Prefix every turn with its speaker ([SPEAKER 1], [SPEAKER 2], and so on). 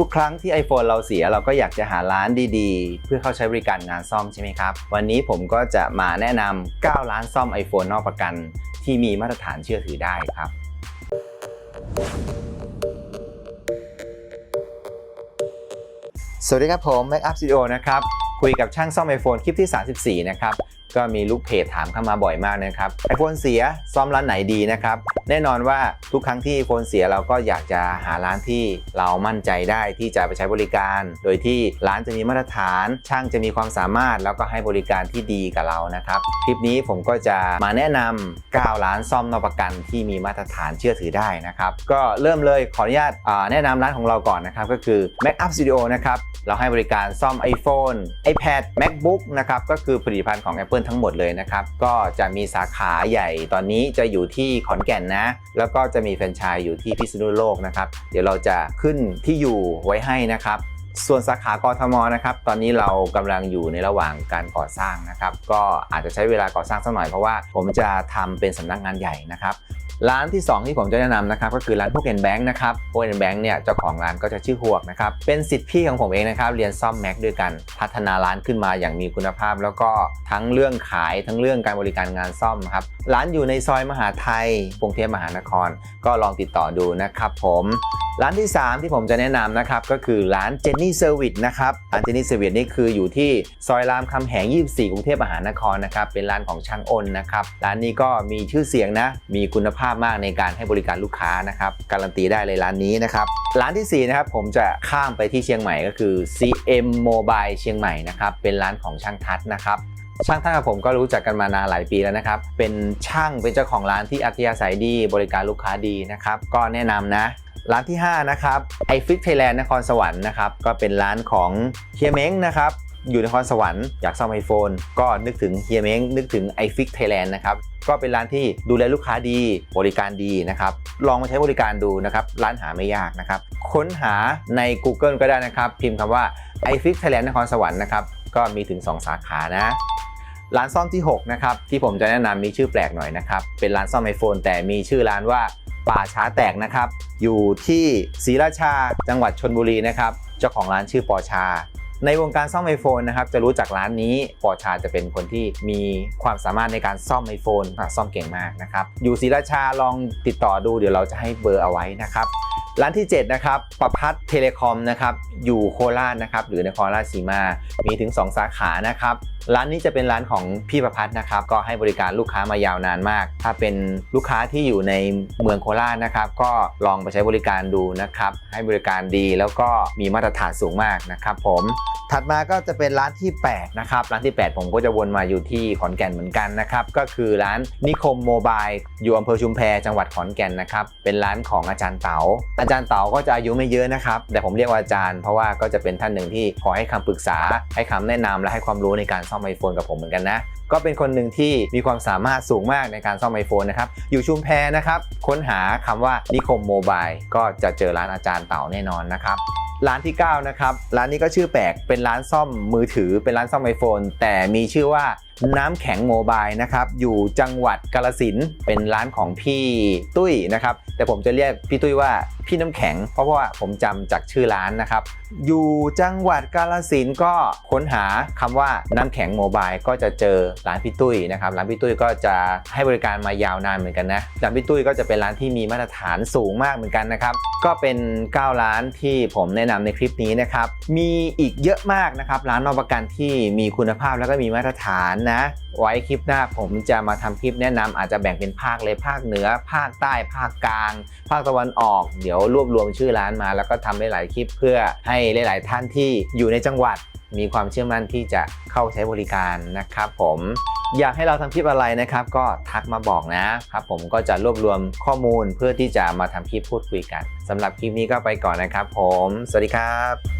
[SPEAKER 1] ทุกครั้งที่ iPhone เราเสียเราก็อยากจะหาร้านดีๆ เพื่อเข้าใช้บริการงานซ่อมใช่ไหมครับ วันนี้ผมก็จะมาแนะนำ9ร้านซ่อม iPhone นอกประกัน ที่มีมาตรฐานเชื่อถือได้ครับ สวัสดีครับผม Make Up Studio นะครับ คุยกับช่างซ่อม iPhone คลิปที่ 34 นะครับ ก็มีลูกเพจถามเข้ามาบ่อยมากนะครับ iPhone เสียซ่อมร้านไหนดีนะครับ แน่นอนว่าทุกครั้งที่ iPhone เสียเราก็อยากจะหาร้านที่เรามั่นใจได้ที่จะไปใช้บริการ โดยที่ร้านจะมีมาตรฐาน ช่างจะมีความสามารถ แล้วก็ให้บริการที่ดีกับเรานะครับ คลิปนี้ผมก็จะมาแนะนำ9ร้านซ่อมนอกประกันที่มีมาตรฐานเชื่อถือได้นะครับ ก็เริ่มเลยขออนุญาตแนะนำร้านของเราก่อนนะครับ ก็คือ Make Up Studio นะครับ เราให้บริการซ่อม iPhone iPad MacBook นะครับ ก็คือผลิตภัณฑ์ของ Apple ทั้งหมดเลยนะครับ ก็จะมีสาขาใหญ่ตอนนี้จะอยู่ที่ขอนแก่นนะ แล้วก็จะมีแฟรนไชส์อยู่ที่พิษณุโลกนะครับ เดี๋ยวเราจะขึ้นที่อยู่ไว้ให้นะครับส่วนสาขากทมนะครับ ตอนนี้เรากำลังอยู่ในระหว่างการก่อสร้างนะครับ ก็อาจจะใช้เวลาก่อสร้างสักหน่อยเพราะว่าผมจะทำเป็นสำนักงานใหญ่นะครับ ร้านที่ 2 ที่ผมจะแนะนำนะครับก็คือร้านพวกเอ็นแบงค์นะครับพวกเอ็นแบงค์เนี่ยเจ้าของร้านก็จะชื่อหวกนะครับเป็นสิทธิ์พี่ของผมเองนะครับเรียนซ่อมแม็กด้วยกันพัฒนาร้านขึ้นมาอย่างมีคุณภาพ แล้วก็ทั้งเรื่องขายทั้งเรื่องการบริการงานซ่อมครับร้านอยู่ในซอยมหาไทยกรุงเทพมหานคร ก็ลองติดต่อดูนะครับผม ร้านที่ 3 ที่ผมจะแนะนำนะครับก็คือร้านเจนนี่เซอร์วิสนะครับร้านเจนนี่เซอร์วิสนี่คืออยู่ที่ซอยรามคำแหง 24 กรุงเทพมหานครนะครับเป็นร้านของช่างอ้นนะครับร้านนี้ก็มีชื่อเสียงนะมีคุณภาพมากในการให้บริการลูกค้านะครับการันตีได้เลยร้านนี้นะครับร้านทีสี่4นะครับผมจะข้ามไปที่เชียงใหม่ก็คือ CM Mobile เชียงใหม่นะครับเป็นร้านของช่างทัศนะครับช่างท่านกับผมก็รู้จักกันมานานหลายปีแล้วนะครับ เป็นช่างเป็นเจ้าของร้านที่อัธยาศัยดี บริการลูกค้าดีนะครับ ก็แนะนำนะ ร้านที่ 5 นะครับไอฟิกไทยแลนด์นครสวรรค์นะครับก็เป็นร้านของเฮียเม้งนะครับอยู่นครสวรรค์อยากซ่อมไอโฟนก็นึกถึงเฮียเม้งนึกถึงไอฟิกไทยแลนด์นะครับก็เป็นร้านที่ดูแลลูกค้าดีบริการดีนะครับ ลองมาใช้บริการดูนะครับ ร้านหาไม่ยากนะครับ ค้นหาใน Google ก็ได้นะครับ พิมพ์คำว่า i f i x Thailand นครสวรรค์นะครับ ก็มีถึง 2 สาขานะ ร้านซ่อมที่ 6 นะครับ ที่ผมจะแนะนำมีชื่อแปลกหน่อยนะครับ เป็นร้านซ่อม iPhone แต่มีชื่อร้านว่า ป่าช้าแตกนะครับ อยู่ที่ศรีราชาจังหวัดชนบุรีนะครับ เจ้าของร้านชื่อปอชา ในวงการซ่อมไอโฟนนะครับ จะรู้จักร้านนี้ปอชาจะเป็นคนที่มีความสามารถในการซ่อม iPhone อะซ่อมเก่งมากนะครับ อยู่ศรีราชาลองติดต่อดูเดี๋ยวเราจะให้เบอร์เอาไว้นะครับ ร้านที่ 7 นะครับประพัฒเทเลคอมนะครับอยู่โคราชนะครับหรือนครราชสีมา มีถึง 2 สาขานะครับร้านนี้จะเป็นร้านของพี่ประพัฒนะครับก็ให้บริการลูกค้ามายาวนานมาก ถ้าเป็นลูกค้าที่อยู่ในเมืองโคราชนะครับก็ลองไปใช้บริการดูนะครับให้บริการดีแล้วก็มีมาตรฐานสูงมากนะครับผมถัดมาก็จะเป็นร้านที่ 8 นะครับ ร้านที่ 8 ผมก็จะวนมาอยู่ที่ขอนแก่นเหมือนกันนะครับ ก็คือร้านนิคมโมบายอยู่อำเภอชุมแพจังหวัดขอนแก่นนะครับ เป็นร้านของอาจารย์เต๋าอาจารย์เต๋าก็จะอายุไม่เยอะนะครับ แต่ผมเรียกว่าอาจารย์เพราะว่าก็จะเป็นท่านหนึ่งที่ขอให้คำปรึกษา ให้คำแนะนำและให้ความรู้ในการซ่อมไอโฟนกับผมเหมือนกันนะ ก็เป็นคนหนึ่งที่มีความสามารถสูงมากในการซ่อมไอโฟนนะครับ อยู่ชุมแพนะครับ ค้นหาคำว่านิคมโมบายก็จะเจอร้านอาจารย์เต๋าแน่นอนนะครับร้านที่ 9 นะครับ ร้านนี้ก็ชื่อแปลก เป็นร้านซ่อมมือถือ เป็นร้านซ่อมไอโฟน แต่มีชื่อว่า น้ำแข็งโมบายนะครับอยู่จังหวัดกาลสินเป็นร้านของพี่ตุ้ยนะครับแต่ผมจะเรียกพี่ตุ้ยว่าพี่น้ำแข็ง เพราะว่าผมจำจากชื่อร้านนะครับ อยู่จังหวัดกาลสินก็ค้นหาคำว่าน้ำแข็งโมบายก็จะเจอร้านพี่ตุ้ยนะครับร้านพี่ตุ้ยก็จะให้บริการมายาวนานเหมือนกันนะร้านพี่ตุ้ยก็จะเป็นร้านที่มีมาตรฐานสูงมากเหมือนกันนะครับก็เป็น 9 ร้านที่ผมแนะนำในคลิปนี้นะครับมีอีกเยอะมากนะครับร้านนอกประกันที่มีคุณภาพแล้วก็มีมาตรฐานนะ ไว้คลิปหน้าผมจะมาทำคลิปแนะนำอาจจะแบ่งเป็นภาคเลยภาคเหนือ ภาคใต้ภาคกลาง ภาคตะวันออก เดี๋ยวรวบรวมชื่อร้านมา แล้วก็ทำหลายๆคลิปเพื่อให้หลาย ๆ ท่านที่อยู่ในจังหวัด มีความเชื่อมั่นที่จะเข้าใช้บริการนะครับผมอยากให้เราทำคลิปอะไรนะครับ ก็ทักมาบอกนะครับ ผมก็จะรวบรวมข้อมูลเพื่อที่จะมาทำคลิปพูดคุยกันสำหรับคลิปนี้ก็ไปก่อนนะครับ ผม สวัสดีครับ